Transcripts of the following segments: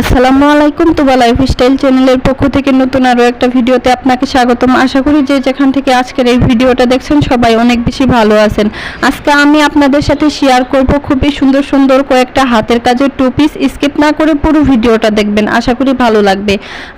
আসসালামু আলাইকুম, তুবা লাইফস্টাইল চ্যানেলের পক্ষ থেকে নতুন আরও একটা ভিডিওতে আপনাকে স্বাগতম। আশা করি যে যেখান থেকে আজকের এই ভিডিওটা দেখছেন, সবাই অনেক বেশি ভালো আছেন। আজকে আমি আপনাদের সাথে শেয়ার করব খুবই সুন্দর সুন্দর কয়েকটা হাতের কাজের টু পিস স্কিপ না করে পুরো ভিডিওটা দেখবেন, আশা করি ভালো লাগবে।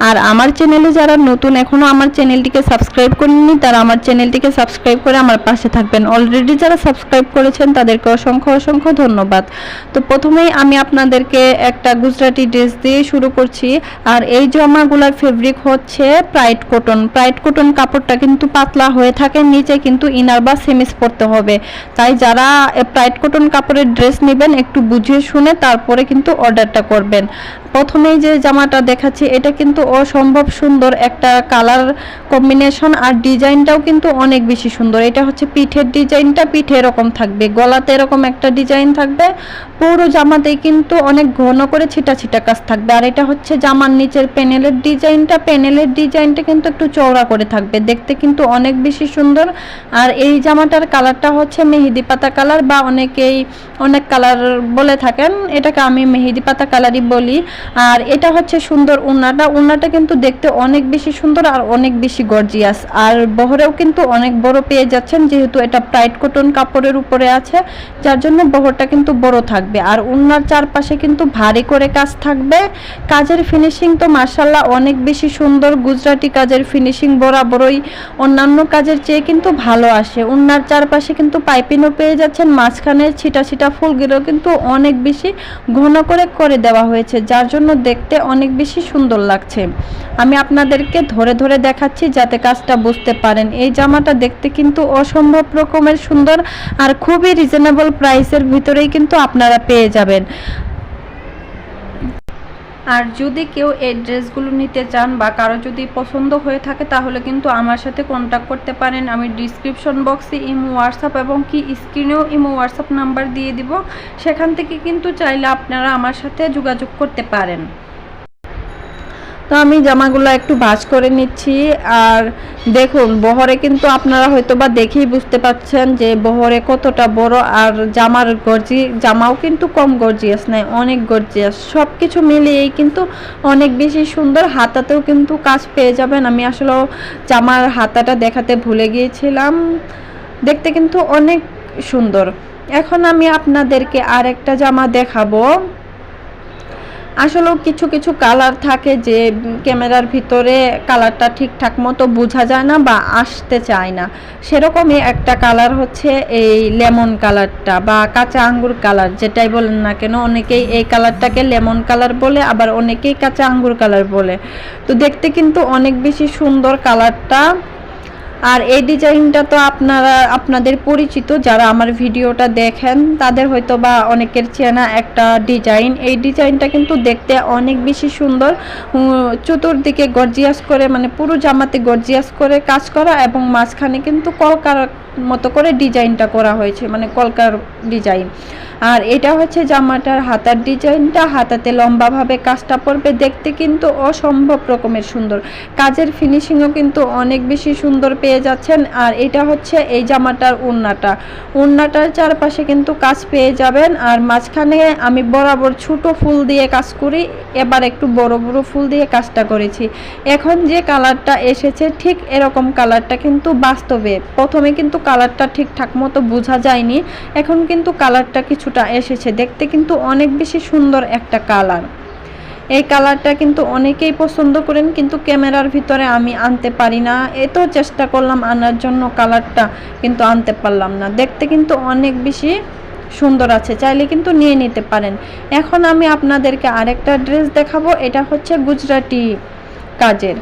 আর আমার চ্যানেলে যারা নতুন এখনও আমার চ্যানেলটিকে সাবস্ক্রাইব করেননি, তারা আমার চ্যানেলটিকে সাবস্ক্রাইব করে আমার পাশে থাকবেন। অলরেডি যারা সাবস্ক্রাইব করেছেন, তাদেরকে অসংখ্য অসংখ্য ধন্যবাদ। তো প্রথমেই আমি আপনাদেরকে একটা গুজরাটি ড্রেস দিয়ে শুরু করছি। আর এই জমাগুলার ফেব্রিক হচ্ছে প্রাইড কটন প্রাইড কটন কাপড়টা কিন্তু পাতলা হয়ে থাকে, নিচে কিন্তু ইনার বা সেমিস পরতে হবে। তাই যারা প্রাইড কটন কাপড়ের ড্রেস নেবেন, একটু বুঝে শুনে তারপরে কিন্তু অর্ডারটা করবেন। প্রথমেই যে জামাটা দেখাচ্ছি, এটা কিন্তু অসম্ভব সুন্দর একটা কালার কম্বিনেশন আর ডিজাইনটাও কিন্তু অনেক বেশি সুন্দর। এটা হচ্ছে পিঠের ডিজাইনটা, পিঠে এরকম থাকবে। গলাতে এরকম একটা ডিজাইন থাকবে। পুরো জামাতেই কিন্তু অনেক ঘন করে ছিটা ছিটা কাজ থাকবে। আর এটা হচ্ছে জামার নিচের প্যানেলের ডিজাইনটা। প্যানেলের ডিজাইনটা কিন্তু একটু চওড়া করে থাকবে। দেখতে কিন্তু অনেক বেশি সুন্দর। আর এই জামাটার কালারটা হচ্ছে মেহেদি পাতা কালার বা অনেকেই অনেক কালার বলে থাকেন। এটাকে আমি মেহেদি পাতা কালারই বলি। আর এটা হচ্ছে সুন্দর উন্নাটা। উন্নাটা কিন্তু দেখতে অনেক বেশি সুন্দর আর অনেক বেশি গর্জিয়াস আর বহরেও কিন্তু অনেক বড় পেয়ে যাচ্ছেন, যেহেতু এটা প্রাইড কটন কাপড়ের উপরে আছে, যার জন্য বহরটা কিন্তু বড় থাকবে। আর উন্নার চারপাশে কিন্তু ভারী করে কাজ থাকবে। কাজের ফিনিশিং তো মার্শাল্লাহ অনেক বেশি সুন্দর। গুজরাটি কাজের ফিনিশিং বরাবরই অন্যান্য কাজের চেয়ে কিন্তু ভালো আসে। উন্নার চারপাশে কিন্তু পাইপিনও পেয়ে যাচ্ছেন, মাঝখানে ছিটা ছিটা ফুলগুলো কিন্তু অনেক বেশি ঘন করে করে দেওয়া হয়েছে, যার জন্য দেখতে অনেক বেশি সুন্দর লাগছে। আমি আপনাদেরকে ধরে ধরে দেখাচ্ছি যাতে কাজটা বুঝতে পারেন। এই জামাটা দেখতে কিন্তু অসম্ভব রকমের সুন্দর আর খুবই রিজনেবল প্রাইসের ভিতরেই কিন্তু আপনারা পেয়ে যাবেন। আর যদি কেউ এই ড্রেসগুলো নিতে চান বা কারও যদি পছন্দ হয়ে থাকে, তাহলে কিন্তু আমার সাথে কন্ট্যাক্ট করতে পারেন। আমি ডিসক্রিপশন বক্সে ইমো হোয়াটসঅ্যাপ এবং কি স্ক্রিনেও ইমো হোয়াটসঅ্যাপ নাম্বার দিয়ে দিব। সেখান থেকে কিন্তু চাইলে আপনারা আমার সাথে যোগাযোগ করতে পারেন। তো আমি জামাগুলো একটু ভাজ করে নিচ্ছি। আর দেখুন, বহরে কিন্তু আপনারা হয়তো বা দেখেই বুঝতে পাচ্ছেন যে বহরে কতটা বড় আর জামার গর্জি, জামাও কিন্তু কম গর্জিয়াস নাই অনেক গর্জিয়াস। সব কিছু মিলিয়েই কিন্তু অনেক বেশি সুন্দর। হাতাতেও কিন্তু কাজ পেয়ে যাবেন। আমি আসলে জামার হাতাটা দেখাতে ভুলে গিয়েছিলাম। দেখতে কিন্তু অনেক সুন্দর। এখন আমি আপনাদেরকে আর একটা জামা দেখাবো। আসলেও কিছু কিছু কালার থাকে যে ক্যামেরার ভিতরে কালারটা ঠিকঠাক মতো বোঝা যায় না বা আসতে চায় না। সেরকমই একটা কালার হচ্ছে এই লেমন কালারটা বা কাঁচা আঙ্গুর কালার যেটাই বলেন না কেন, অনেকেই এই কালারটাকে লেমন কালার বলে, আবার অনেকেই কাঁচা আঙ্গুর কালার বলে। তো দেখতে কিন্তু অনেক বেশি সুন্দর কালারটা আর এই ডিজাইনটা তো আপনারা, আপনাদের পরিচিত, যারা আমার ভিডিওটা দেখেন, তাদের হয়তো বা অনেকের চেনা একটা ডিজাইন এই ডিজাইনটা কিন্তু দেখতে অনেক বেশি সুন্দর। চতুর্দিকে গর্জিয়াস করে মানে পুরো জামাতে গর্জিয়াস করে কাজ করা এবং মাঝখানে কিন্তু কলকার মতো করে ডিজাইনটা করা হয়েছে মানে কলকার ডিজাইন আর এটা হচ্ছে জামাটার হাতার ডিজাইনটা, হাতাতে লম্বাভাবে কাজটা পড়বে, দেখতে কিন্তু অসম্ভব রকমের সুন্দর। কাজের ফিনিশিংও কিন্তু অনেক বেশি সুন্দর পেয়ে যাচ্ছেন। আর এটা হচ্ছে এই জামাটার উন্নাটা। উন্নাটার চারপাশে কিন্তু কাজ পেয়ে যাবেন। আর মাঝখানে আমি বরাবর ছোট ফুল দিয়ে কাজ করি, এবার একটু বড় বড় ফুল দিয়ে কাজটা করেছি। এখন যে কালারটা এসেছে, ঠিক এরকম কালারটা কিন্তু বাস্তবে। প্রথমে কিন্তু কালারটা ঠিকঠাক মতো বোঝা যায়নি, এখন কিন্তু কালারটা কিছুটা এসেছে। দেখতে কিন্তু অনেক বেশি সুন্দর একটা কালার। এই কালারটা কিন্তু অনেকেই পছন্দ করেন, কিন্তু ক্যামেরার ভিতরে আমি আনতে পারি না। এত চেষ্টা করলাম আনার জন্য কালারটা, কিন্তু আনতে পারলাম না। দেখতে কিন্তু অনেক বেশি সুন্দর আছে। চাইলে কিন্তু নিয়ে নিতে পারেন। এখন আমি আপনাদেরকে আরেকটা ড্রেস দেখাবো। এটা হচ্ছে গুজরাটি কাজের।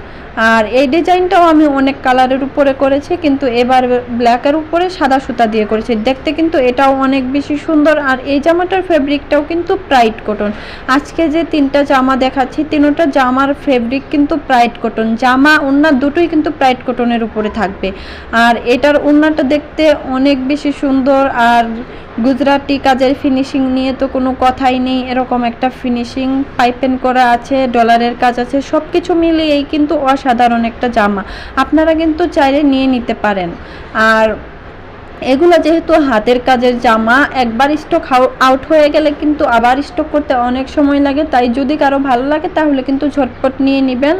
আর এই ডিজাইনটাও আমি অনেক কালারের উপরে করেছি, কিন্তু এবার ব্ল্যাকের উপরে সাদা সুতা দিয়ে করেছি। দেখতে কিন্তু এটাও অনেক বেশি সুন্দর, আর এই জামাটার ফেব্রিকটাও কিন্তু প্রাইট কটন। আজকে যে তিনটা জামা দেখাচ্ছি, তিনটা জামার ফেব্রিক কিন্তু প্রাইট কটন। জামা ওনার দুটোই কিন্তু প্রাইট কটনের উপরে থাকবে। আর এটার ওনাটা দেখতে অনেক বেশি সুন্দর, আর গুজরাটি কাজের ফিনিশিং নিয়ে তো কোনো কথাই নেই, এরকম একটা ফিনিশিং, পাইপেন করা আছে, ডলারের কাজ আছে সব কিছু মিলিয়েই কিন্তু অসাধারণ একটা জামা। আপনারা কিন্তু চাইলে নিয়ে নিতে পারেন। আর এগুলো যেহেতু হাতের কাজের জামা, একবার স্টক আউট হয়ে গেলে কিন্তু আবার স্টক করতে অনেক সময় লাগে। তাই যদি কারও ভালো লাগে, তাহলে কিন্তু ঝটপট নিয়ে নেবেন।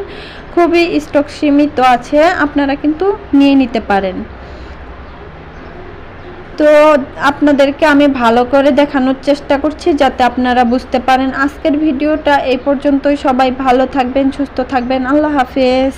খুবই স্টক সীমিত আছে, আপনারা কিন্তু নিয়ে নিতে পারেন। তো আপনাদেরকে আমি ভালো করে দেখানোর চেষ্টা করছি যাতে আপনারা বুঝতে পারেন আজকের ভিডিওটা এই পর্যন্তই। সবাই ভালো থাকবেন, সুস্থ থাকবেন। আল্লাহ হাফেজ।